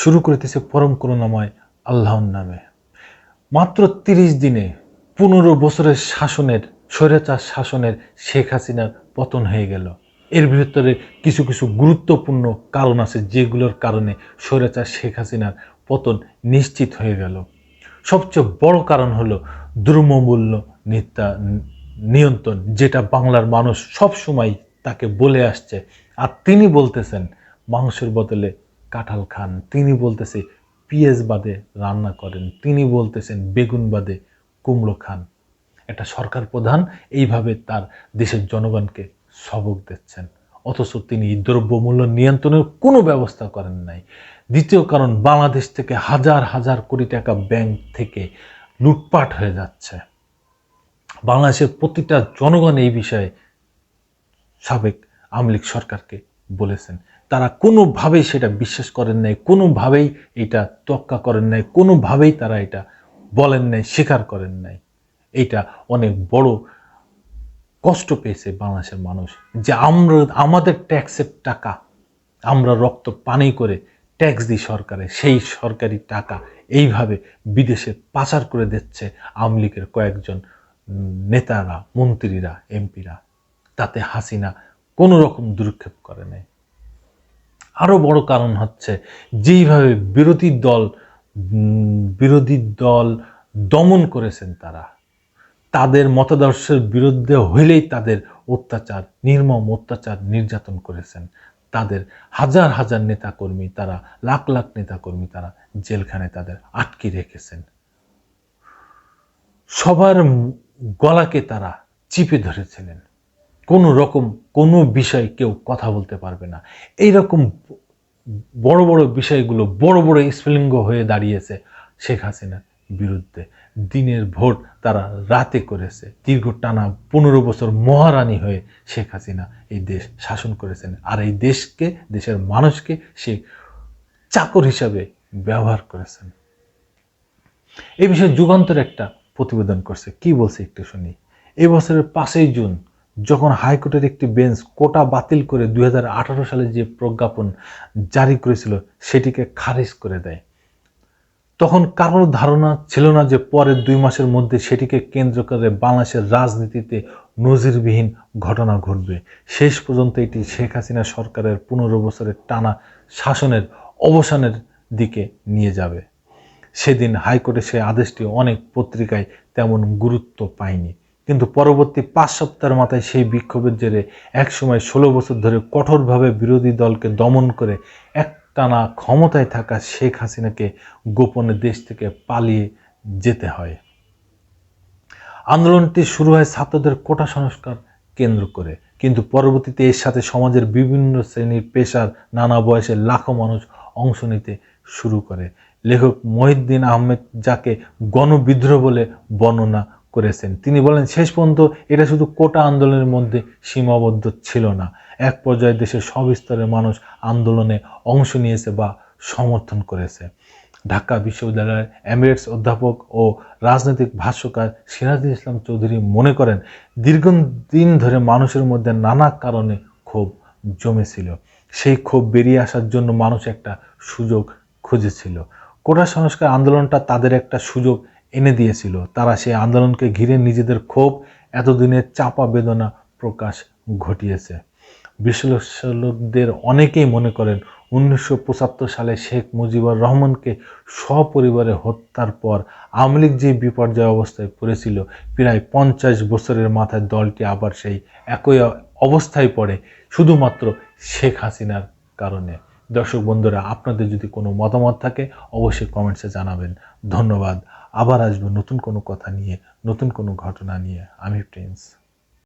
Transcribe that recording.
শুরু করিতেছে পরম করুণাময় আল্লাহর নামে। মাত্র তিরিশ দিনে পনেরো বছরের শাসনের, স্বৈরাচার শাসনের শেখ হাসিনার পতন হয়ে গেল। এর ভিতরে কিছু কিছু গুরুত্বপূর্ণ কারণ আছে যেগুলোর কারণে স্বৈরাচার শেখ হাসিনার পতন নিশ্চিত হয়ে গেল। সবচেয়ে বড় কারণ হলো দ্রব্যমূল্য নিত্যা নিয়ন্ত্রণ, যেটা বাংলার মানুষ সব সময় তাকে বলে আসছে। আর তিনি বলতেছেন, মাংসের বদলে কাঁঠাল খান, তিনি বলতেছে পিঁয়াজ বাদে রান্না করেন, তিনি বলতেছেন বেগুন বাদে কুমড়ো খান। একটা সরকার প্রধান এইভাবে তার দেশের জনগণকে সবক দিচ্ছেন। অথচ তিনি দ্রব্যমূল্য নিয়ন্ত্রণের কোনো ব্যবস্থা করেন নাই। দ্বিতীয় কারণ, বাংলাদেশ থেকে হাজার হাজার কোটি টাকা ব্যাংক থেকে লুটপাট হয়ে যাচ্ছে। বাংলাদেশের প্রতিটা জনগণ এই বিষয়ে সাবেক আমলিক সরকারকে বলেছেন। তারা কোনোভাবেই সেটা বিশ্বাস করেন নাই, কোনোভাবেই এটা তক্কা করেন নাই, কোনোভাবেই তারা এটা বলেন নাই, স্বীকার করেন নাই। এটা অনেক বড় কষ্ট পেয়েছে বাংলাদেশের মানুষ যে আমরা, আমাদের ট্যাক্সের টাকা, আমরা রক্ত পানি করে ট্যাক্স দিই সরকারে, সেই সরকারি টাকা এইভাবে বিদেশে পাচার করে দিচ্ছে আওয়ামী লীগের কয়েকজন নেতারা, মন্ত্রীরা, এমপিরা। তাতে হাসিনা কোনো রকম দুর্ক্ষেপ করে নেয় আরও বড় কারণ হচ্ছে যেইভাবে বিরোধী দল বিরোধী দল দমন করেছেন তারা। তাদের মতাদর্শের বিরুদ্ধে হইলেই তাদের অত্যাচার, নির্মম অত্যাচার নির্যাতন করেছেন। তাদের হাজার হাজার নেতাকর্মী তারা, লাখ লাখ নেতাকর্মী তারা জেলখানে তাদের আটকে রেখেছেন। সবার গলাকে তারা চিপে ধরেছিলেন। কোনো রকম কোনো বিষয় কেউ কথা বলতে পারবে না। এই রকম বড় বড় বিষয়গুলো, বড় বড় স্ফুলিঙ্গ হয়ে দাঁড়িয়েছে শেখ হাসিনার বিরুদ্ধে। দিনের ভোট তারা রাতে করেছে। দীর্ঘ টানা পনেরো বছর মহারানী হয়ে শেখ হাসিনা এই দেশ শাসন করেছেন। আর এই দেশকে, দেশের মানুষকে সে চাকর হিসাবে ব্যবহার করেছেন। এই বিষয়ে যুগান্তর একটা প্রতিবেদন করছে। কি বলছে একটু শুনি। এবছরের বছরের পাঁচই জুন যখন হাইকোর্টের একটি বেঞ্চ কোটা বাতিল করে দুই হাজার আঠারো সালে যে প্রজ্ঞাপন জারি করেছিল, সেটিকে খারিজ করে দেয়। তখন কারোর ধারণা ছিল না যে পরের দুই মাসের মধ্যে সেটিকে কেন্দ্র করে বাংলাদেশের রাজনীতিতে নজিরবিহীন ঘটনা ঘটবে। শেষ পর্যন্ত এটি শেখ হাসিনা সরকারের পনেরো বছরের টানা শাসনের অবসানের দিকে নিয়ে যাবে। সেদিন হাইকোর্টে সে আদেশটি অনেক পত্রিকায় তেমন গুরুত্ব পায়নি। কিন্তু পরবর্তী পাঁচ সপ্তাহের মাথায় সেই বিক্ষোভের জেরে একসময় ষোলো বছর ধরে কঠোরভাবে বিরোধী দলকে দমন করে একটানা ক্ষমতায় থাকা শেখ হাসিনাকে গোপনে দেশ থেকে পালিয়ে যেতে হয়। আন্দোলনটি শুরু হয় ছাত্রদের কোটা সংস্কার কেন্দ্র করে। কিন্তু পরবর্তীতে এর সাথে সমাজের বিভিন্ন শ্রেণির পেশার নানা বয়সের লাখো মানুষ অংশ নিতে শুরু করে। লেখক মহিউদ্দিন আহমেদ যাকে গণবিদ্রোহ বলে বর্ণনা করেছেন। তিনি বলেন, শেষ পর্যন্ত এটা শুধু কোটা আন্দোলনের মধ্যে সীমাবদ্ধ ছিল না। এক পর্যায়ে দেশের সব স্তরের মানুষ আন্দোলনে অংশ নিয়েছে বা সমর্থন করেছে। ঢাকা বিশ্ববিদ্যালয়ের এমিরেটস অধ্যাপক ও রাজনৈতিক ভাষ্যকার সিরাজুল ইসলাম চৌধুরী মনে করেন, দীর্ঘদিন ধরে মানুষের মধ্যে নানা কারণে ক্ষোভ জমেছিল। সেই ক্ষোভ বেরিয়ে আসার জন্য মানুষ একটা সুযোগ খুঁজেছিল। কোটা সংস্কার আন্দোলনটা তাদের একটা সুযোগ এনে দিয়েছিল। তারা সেই আন্দোলনকে ঘিরে নিজেদের ক্ষোভ এতদিনের চাপা বেদনা প্রকাশ ঘটিয়েছে। বিশ্লেষকদের অনেকেই মনে করেন, উনিশশো পঁচাত্তর সালে শেখ মুজিবুর রহমানকে সপরিবারে হত্যার পর আওয়ামী লীগ যে বিপর্যয় অবস্থায় পড়েছিল, প্রায় পঞ্চাশ বছরের মাথায় দলটি আবার সেই একই অবস্থায় পড়ে, শুধুমাত্র শেখ হাসিনার কারণে। দর্শক বন্ধুরা, আপনাদের যদি কোনো মতামত থাকে, অবশ্যই কমেন্টসে জানাবেন। ধন্যবাদ। আবার আসব নতুন কোনো কথা নিয়ে, নতুন কোনো ঘটনা নিয়ে। আমি প্রিন্স।